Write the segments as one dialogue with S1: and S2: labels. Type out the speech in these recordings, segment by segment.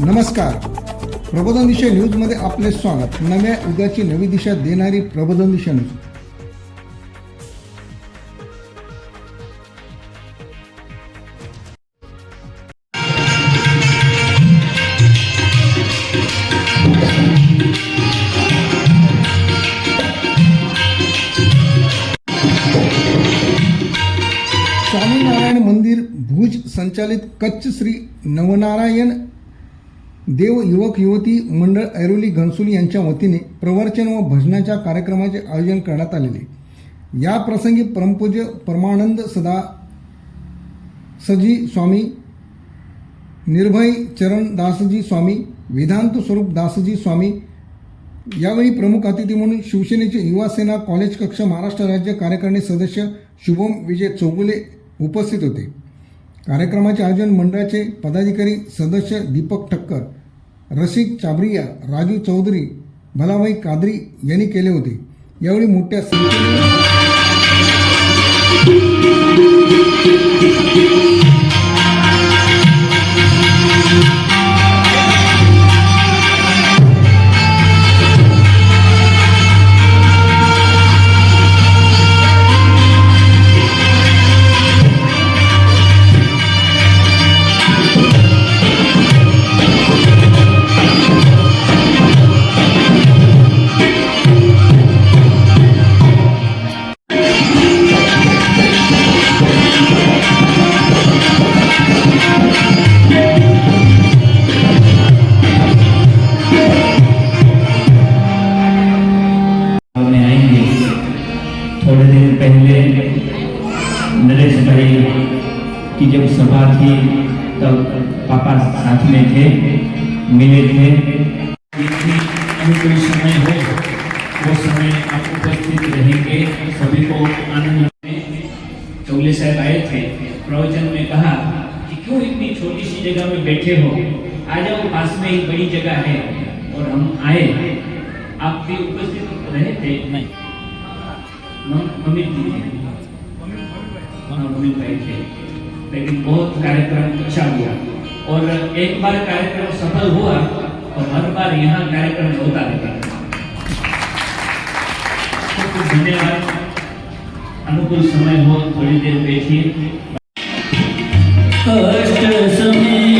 S1: नमस्कार. प्रबोधन दिशा न्यूजमध्ये आपले स्वागत. नव्या उद्याची नवी दिशा देणारी प्रबोधन दिशा न्यूज. स्वामीनारायण मंदिर भुज संचालित कच्छ श्री नवनारायण देव युवक युवती मंडळ ऐरोली घनसोली यांच्या वतीने प्रवचन व भजनाच्या कार्यक्रमाचे आयोजन करण्यात आलेले. या प्रसंगी परमपूज्य परमानंद सदा सजी स्वामी निर्भय चरण दासजी स्वामी वेदांत स्वरूप दासजी स्वामी यावेळी प्रमुख अतिथी म्हणून शिवसेनेचे युवा सेना कॉलेज कक्ष महाराष्ट्र राज्य कार्यकारिणी सदस्य शुभम विजय चौगुले उपस्थित होते. कार्यक्रमाचे आयोजन मंडळाचे पदाधिकारी सदस्य दीपक ठक्कर रसिक चाबरिया राजू चौधरी भलाभाई कादरी यांनी केले होते. यावेळी मोठ्या संख्येने
S2: पापा साथ में थे मिले थे। अनुकूल समय हो, वो समय आप उपस्थित रहेंगे। सभी को आनंद चौले साहब आए थे। प्रवचन में कहा कि क्यों इतनी छोटी सी जगह में बैठे हो? आ जाओ, पास में बड़ी जगह है। और हम आए। आप भी उपस्थित रहे थे? नहीं। जी। भाई थे। लेकिन बहुत कार्यक्रम अच्छा हुआ। और एक बार कार्यक्रम सफल हुआ तो हर बार यहाँ कार्यक्रम होता रहता है। धन्यवाद। अनुकूल समय हो, थोड़ी देर बैठिए। समय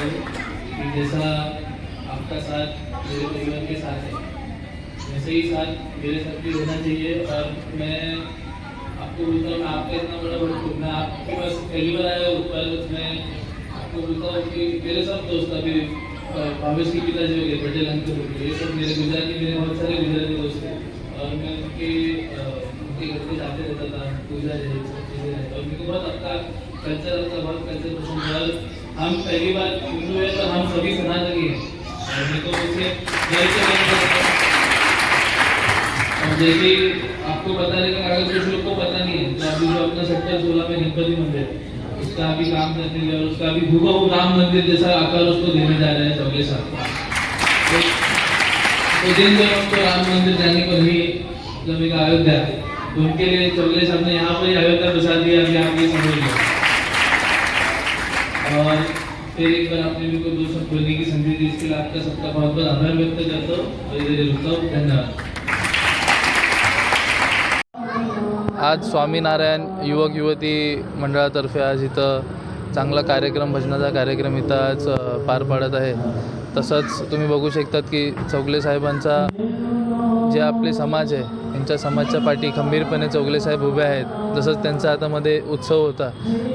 S2: हूँ
S3: कि जैसा आपका साथ मेरे परिवार के साथ है, वैसे ही साथ मेरे साथ भी होना चाहिए। और मैं आपको बोलता हूँ, आपका इतना बड़ा भक्त मैं आपके पास पहली बार आया हूँ, पर मैं आपको बोलता हूँ कि मेरे सब दोस्त अभी भावेश के पिताजी हो गए पटेल अंकल हो। गए ये सब मेरे गुजराती मेरे बहुत सारे गुजराती दोस्त हैं। और मैं उनके उनके घर पे जाते रहता था, पूजा चीज़ें और मेरे को बहुत आपका कल्चर आपका बहुत कल्चर पसंद है। हम पहली बार हिंदू है तो हम सभी सनातनी हैं और मेरे को उसे घर से और जैसे आपको पता रहेगा अगर कुछ लोग को पता नहीं है तो अभी जो अपना सेक्टर सोलह में गणपति मंदिर उसका अभी काम करने और उसका अभी भूखा राम मंदिर जैसा आकार उसको देने जा रहे हैं चौके साथ। तो, तो दिन जब हमको राम मंदिर जाने को नहीं जब एक अयोध्या
S4: उनके लिए चौगले साहब ने यहाँ पर अयोध्या बसा दिया अभी आप ये समझ लो। और फिर एक बार आपने मेरे को दो शब्द बोलने की संधि दी इसके लिए आपका सबका बहुत बहुत आभार व्यक्त करता. हूँ और इधर रुकता हूँ धन्यवाद.
S3: आज स्वामीनारायण युवक युवती मंडळातर्फे आज इथं चांगला कार्यक्रम भजनाचा कार्यक्रम इथं आज पार पाडत आहे. तसंच तुम्ही बघू शकतात की चौगले साहेबांचा जे आपले समाज आहे त्यांच्या समाजच्या पाठी खंबीरपणे चौगले साहेब उभे आहेत. जसंच त्यांचा आता मध्ये उत्सव होता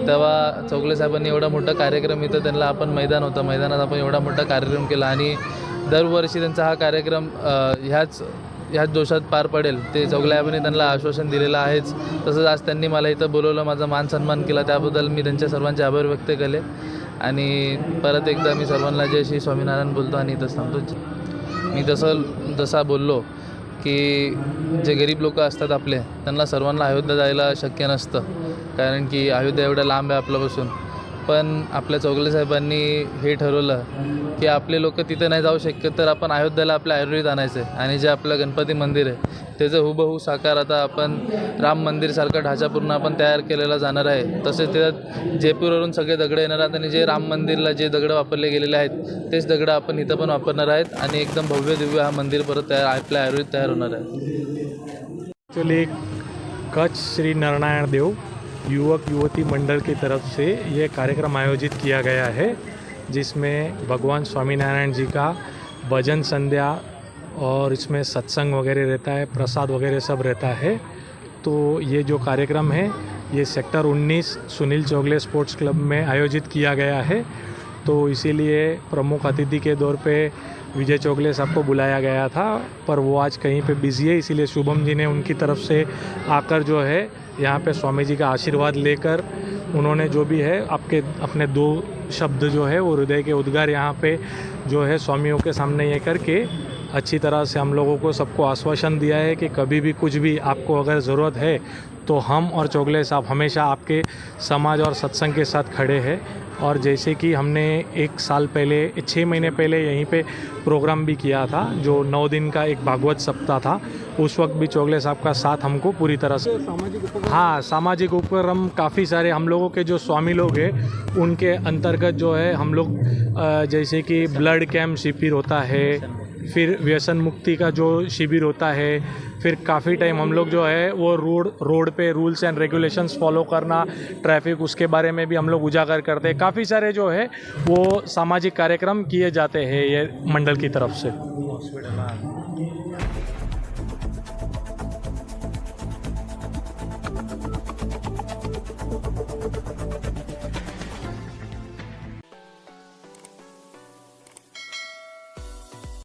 S3: तेव्हा चौगले साहेबांनी एवढा मोठा कार्यक्रम इथं त्यांना आपण मैदान होतं. मैदानात आपण एवढा मोठा कार्यक्रम केला आणि दरवर्षी त्यांचा हा कार्यक्रम ह्याच ह्याच जोशात पार पडेल. ते चौगल्याबाने त्यांना आश्वासन दिलेलं आहेच. तसंच आज त्यांनी मला इथं बोलवलं माझा मान सन्मान केला. त्याबद्दल मी त्यांच्या सर्वांचे आभार व्यक्त केले. आणि परत एकदा मी सर्वांना जय श्री स्वामीनारायण बोलतो आणि इथंच थांबतो. मी तसं जसा बोललो की जे गरीब लोक असतात आपले त्यांना सर्वांना अयोध्या जायला शक्य नसतं. कारण की अयोध्या एवढ्या लांब आहे आपल्यापासून. पण आपल्या चौगले साहेबांनी हे ठरवलं की आपले लोक तिथे नाही जाऊ शकत तर आपण अयोध्येला आपल्या आयुर्वेद आणायचं आहे आणि जे आपलं गणपती मंदिर आहे त्याचं हुबहू साकार आता आपण राम मंदिरसारखा ढाचा पूर्ण आपण तयार केलेला जाणार आहे. तसेच त्यात जयपूरवरून सगळे दगडं येणार आहेत आणि जे राम मंदिरला जे दगडं वापरले गेलेले आहेत तेच दगडं आपण इथं पण वापरणार आहेत आणि एकदम भव्य दिव्य हा मंदिर परत तयार आपल्या आयुर्वेद तयार होणार आहे.
S5: एक्चुअली कच्छ श्री नारायण देव युवक युवती मंडल की तरफ से ये कार्यक्रम आयोजित किया गया है जिसमें भगवान स्वामीनारायण जी का भजन संध्या और इसमें सत्संग वगैरह रहता है, प्रसाद वगैरह सब रहता है। तो ये जो कार्यक्रम है, ये sector 19 Sunil Chougule sports club में आयोजित किया गया है। तो इसीलिए प्रमुख अतिथि के दौर पे विजय चौगले साहब को बुलाया गया था, पर वो आज कहीं पे बिज़ी है, इसीलिए शुभम जी ने उनकी तरफ़ से आकर जो है, यहाँ पे स्वामी जी का आशीर्वाद लेकर उन्होंने जो भी है, आपके, अपने दो शब्द जो है, वो हृदय के उद्गार यहाँ पे जो है स्वामियों के सामने ये करके अच्छी तरह से हम लोगों को सबको आश्वासन दिया है कि कभी भी कुछ भी आपको अगर ज़रूरत है तो हम और चौगले साहब हमेशा आपके समाज और सत्संग के साथ खड़े हैं। और जैसे कि हमने एक साल पहले छः महीने पहले यहीं पे प्रोग्राम भी किया था जो नौ दिन का एक भागवत सप्ताह था। उस वक्त भी चौगले साहब का साथ हमको पूरी तरह से हाँ सामाजिक उपक्रम काफ़ी सारे हम लोगों के जो स्वामी लोग हैं उनके अंतर्गत जो है हम लोग जैसे कि ब्लड कैम्प शिविर होता है फिर व्यसन मुक्ति का जो शिविर होता है, फिर काफ़ी टाइम हम लोग जो है, वो रोड रोड पे रूल्स एंड रेगुलेशंस फॉलो करना ट्रैफ़िक उसके बारे में भी हम लोग उजागर करते हैं। काफ़ी सारे जो है, वो सामाजिक कार्यक्रम किए जाते हैं ये मंडल की तरफ़ से।